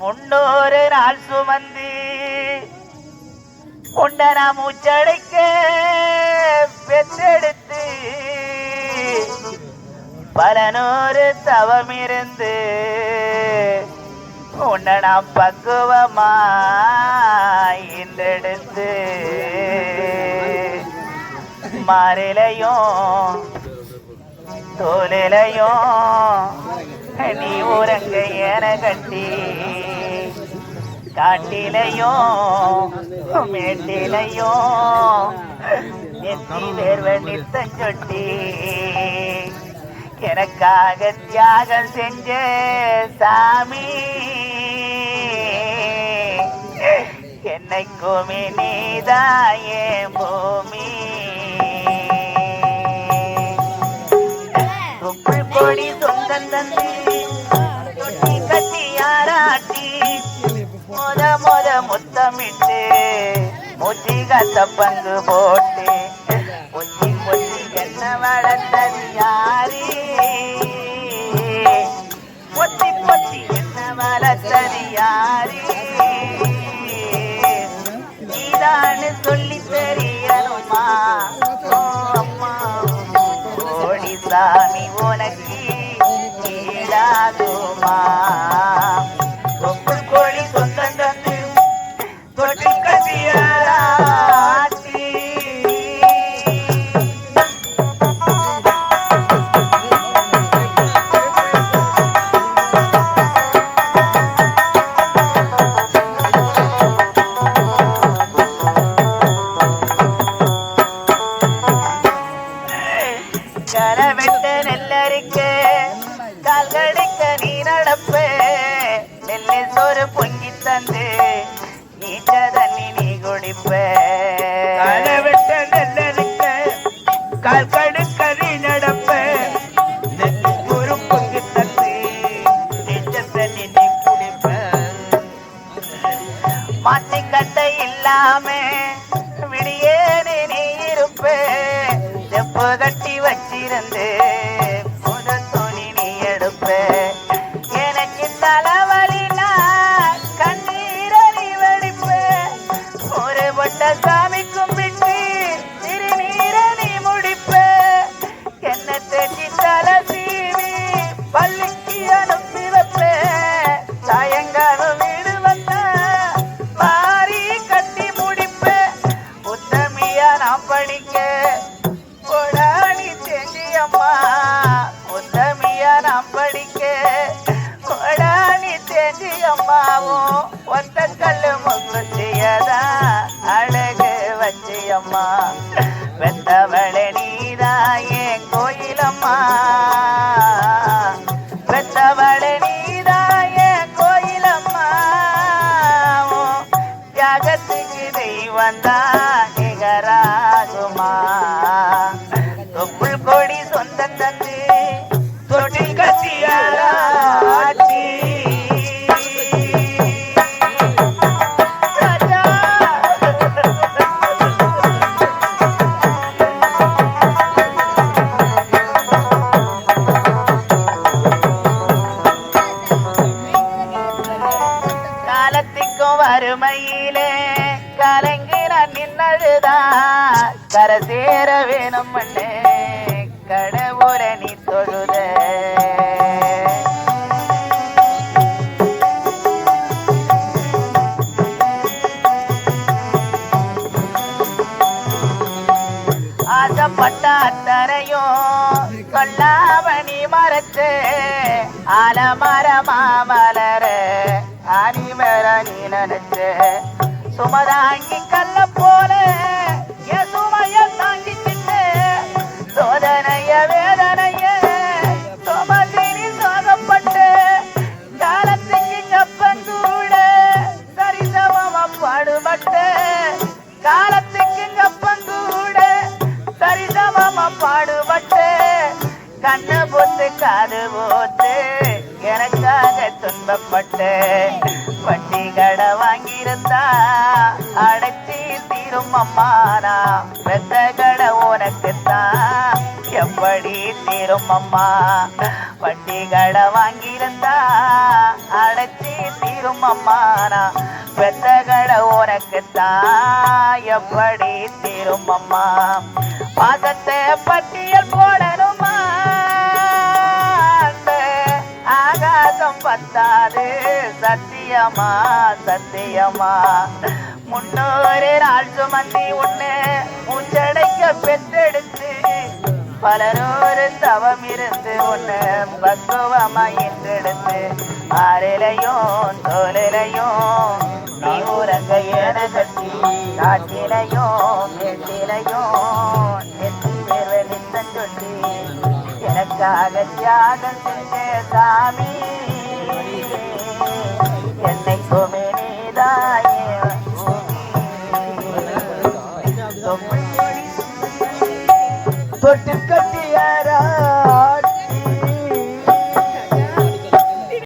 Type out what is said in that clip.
முன்னோரு நாள் சுமந்து உண்டனா மூச்சடைக்க பெற்றெடுத்து பல நூறு தவம் இருந்து உன்னை நாம் பக்குவமா இன்றெடுத்து மாறிலையும் தோலிலையும் கனி உறங்க என கட்டி காட்டிலையும் மேட்டிலையும் நெத்தி வேர்வ நித்தம் எனக்காக தியாகம் செஞ்ச சாமி. என்னைக்குமே நீதாயே பூமி. உப்பு பொடி சொந்தம் தந்து. மூச்சி பங்கு போட்டு பொச்சி பொச்சி என்ன வளர்த்தது நீ குடிப்ப களவெட்ட கால் கடுக்க நடப்ப. ஒரு பங்கு தந்து நீ குடிப்ப மாத்தி கட்ட இல்லாம வறுமையிலே கலங்கி நான் நின்னழுதா கரை சேர வேணும் மண்ணே கடவுர நீ தொழுத. ஆசைப்பட்ட அத்தனையும் கொல்லாமணி மறைச்சு. ஆலமரமா மலர சுமதாங்கி கல்ல போல என் சுமைய தாங்கிக்கிட்டு சோதனைய வேதனைய சுமதினி சோகப்பட்டு காலத்துக்கு கப்பங்கூட சரிசமமா பாடுபட்டு காலத்துக்கு கப்பங்கூட சரிசமமா பாடுபட்டு கண்ணு போத்து காது போத்து எனக்காக துன்பப்பட்டு வட்டி கடை வாங்கியிருந்தா அடைச்சி தீரும் அம்மானா பெத்த கடை உனக்குத்தான் எப்படி தீரும் அம்மா? வட்டி கடை வாங்கியிருந்தா அடைச்சி தீரும் அம்மானா பெத்த கடை உனக்குத்தான் எப்படி தீரும் அம்மா? பாசத்தை ஆகாசம் சத்தியமா சத்தியமா. முன்னூறு நாள் சுமந்தி உன்னை மூச்சடைக்க பெற்றெடுத்து. பலரோரு தவம் இருந்து உன்னை பக்குவமா என்றெடுத்து ஆறிலையும் தோலிலையும் நீ உறங்க என கட்டி காட்டிலையும் மேட்டிலையும் நெத்தி வேர்வை நித்தம் சொல்லி எனக்காக தியாகம் செஞ்ச சாமி. என்னை